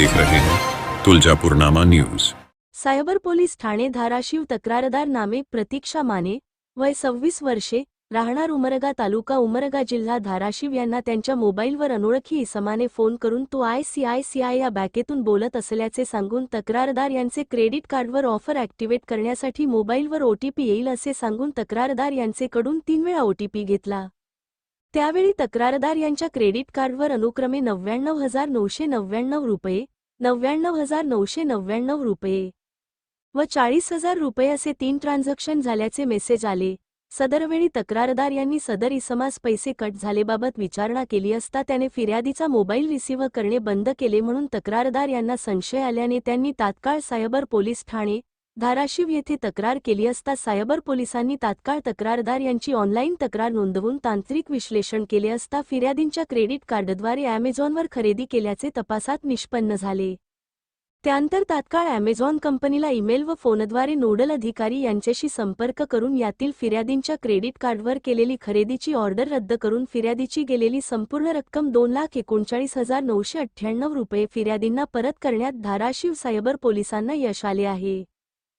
देख रहे हैं। तुलजापुरनामा न्यूज। सायबर पोलीस ठाणे धाराशिव तक्रारदार नामे प्रतीक्षा माने वय सव्वीस वर्षे राहणार उमरगा तालुका उमरगा जिल्हा धाराशिव यांना त्यांच्या मोबाईलवर अनोळखी इसमाने फोन करून तो I C I C I या बँकेतून बोलत असल्याचे सांगून तक्रारदार यांचे क्रेडिट कार्डवर ऑफर ॲक्टिवेट करण्यासाठी मोबाईलवर ओटीपी येईल असे सांगून तक्रारदार यांचेकडून तीन वेळा ओटीपी घेतला. त्यावेळी तक्रारदार यांच्या क्रेडिट कार्डवर अनुक्रमे नव्याण्णव हजार नऊशे नव्याण्णव रुपये नव्याण्णव हजार नऊशे नव्याण्णव रुपये व चाळीस हजार रुपये असे तीन ट्रान्झॅक्शन झाल्याचे मेसेज आले. सदरवेळी तक्रारदार यांनी सदर इसमास पैसे कट झालेबाबत विचारणा केली असता त्याने फिर्यादीचा मोबाईल रिसिव्ह करणे बंद केले म्हणून तक्रारदार यांना संशय आल्याने त्यांनी तात्काळ सायबर पोलीस ठाणे धाराशिव येथे तक्रार केली असता सायबर पोलिसांनी तात्काळ तक्रारदार यांची ऑनलाईन तक्रार नोंदवून तांत्रिक विश्लेषण केले असता फिर्यादींच्या क्रेडिट कार्डद्वारे अॅमेझॉनवर खरेदी केल्याचे तपासात निष्पन्न झाले. त्यानंतर तात्काळ अॅमेझॉन कंपनीला ईमेल व फोनद्वारे नोडल अधिकारी यांच्याशी संपर्क करून यातील फिर्यादींच्या क्रेडिट कार्डवर केलेली खरेदीची ऑर्डर रद्द करून फिर्यादीची गेलेली संपूर्ण रक्कम दोन लाख एकोणचाळीस हजार नऊशे अठ्ठ्याण्णव रुपये फिर्यादींना परत करण्यात धाराशिव सायबर पोलिसांना यश आले आहे.